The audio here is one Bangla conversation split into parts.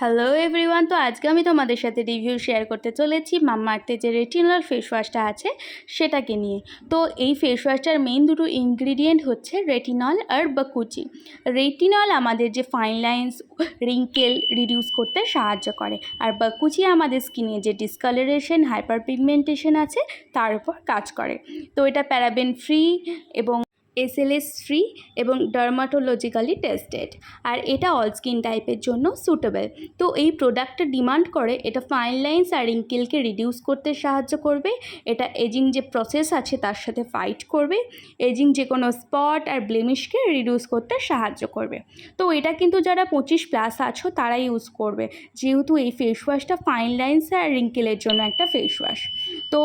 হ্যালো এভরিওয়ান তো আজকে আমি তোমাদের সাথে রিভিউ শেয়ার করতে চলেছি মাম্মার্থে যে রেটিনল ফেস ওয়াশটা আছে সেটাকে নিয়ে। তো এই ফেস ওয়াশটার মেইন দুটো ইনগ্রিডিয়েন্ট হচ্ছে রেটিনল আর বাকুচি। রেটিনল আমাদের যে ফাইন লাইন্স রিঙ্কেল রিডিউস করতে সাহায্য করে। আর বাকুচি আমাদের স্কিনে যে ডিসকালারেশন হাইপার পিগমেন্টেশন আছে, তার উপর কাজ করে। তো এটা প্যারাবেন ফ্রি এবং এসএলএস ফ্রি এবং ডার্মাটোলজিক্যালি টেস্টেড আর এটা অল স্কিন টাইপের জন্য সুটেবল তো এই প্রোডাক্টটা ডিমান্ড করে, এটা ফাইন লাইন্স আর রিঙ্কেলকে রিডিউস করতে সাহায্য করবে, এটা এজিং যে প্রসেস আছে তার সাথে ফাইট করবে এজিং যে কোনো স্পট আর ব্লেমিশকে রিডিউস করতে সাহায্য করবে। তো এটা কিন্তু যারা পঁচিশ প্লাস আছো তারাই ইউজ করবে, যেহেতু এই ফেস ওয়াশটা ফাইন লাইন্স আর রিঙ্কেলের জন্য একটা ফেস ওয়াশ তো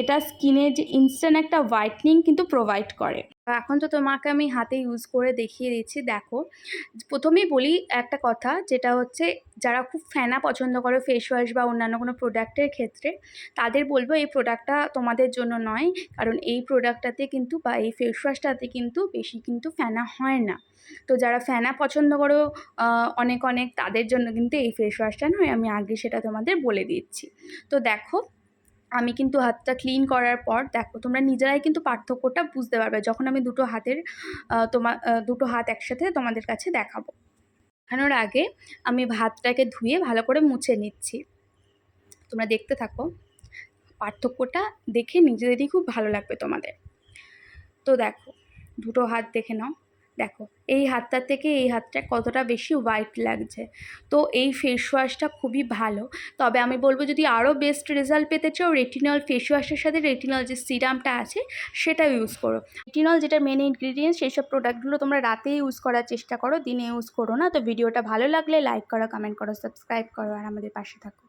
এটা স্কিনে যে ইনস্ট্যান্ট একটা হোয়াইটনিং কিন্তু প্রোভাইড করে। এখন তো তোমাকে আমি হাতে ইউজ করে দেখিয়ে দিচ্ছি, দেখো। প্রথমেই বলি একটা কথা, যেটা হচ্ছে যারা খুব ফেনা পছন্দ করে ফেস ওয়াশ বা অন্যান্য কোনো প্রোডাক্টের ক্ষেত্রে, তাদের বলব এই প্রোডাক্টটা তোমাদের জন্য নয়, কারণ এই প্রোডাক্টটাতে কিন্তু বা এই ফেস ওয়াশটাতে কিন্তু বেশি কিন্তু ফেনা হয় না। তো যারা ফেনা পছন্দ করো অনেক অনেক, তাদের জন্য কিন্তু এই ফেস ওয়াশটা নয়, আমি আগে সেটা তোমাদের বলে দিচ্ছি। তো দেখো আমি কিন্তু হাতটা ক্লিন করার পর, দেখো তোমরা নিজেরাই কিন্তু পার্থক্যটা বুঝতে পারবে যখন আমি দুটো হাতের তোমার দুটো হাত একসাথে তোমাদের কাছে দেখাবো। দেখানোর আগে আমি ভাতটাকে ধুয়ে ভালো করে মুছে নিচ্ছি। তোমরা দেখতে থাকো, পার্থক্যটা দেখে নিজেদেরই খুব ভালো লাগবে তোমাদের। তো দেখো, দুটো হাত দেখে নাও। দেখো, এই হাতটার থেকে এই হাতটা কতটা বেশি হোয়াইট লাগছে। তো এই ফেস ওয়াশটা খুবই ভালো। তবে আমি বলব, যদি আরও বেস্ট রেজাল্ট পেতে চাও রেটিনল ফেস ওয়াশের সাথে রেটিনল যে সিরামটা আছে, সেটা ইউজ করো। রেটিনল যেটা মেন ইনগ্রিডিয়েন্টস সেই সব প্রোডাক্টগুলো তোমরা রাতে ইউজ করার চেষ্টা করো, দিনে ইউজ করো না। তো ভিডিওটা ভালো লাগলে লাইক করো কমেন্ট করো সাবস্ক্রাইব করো, আর আমাদের পাশে থাকো।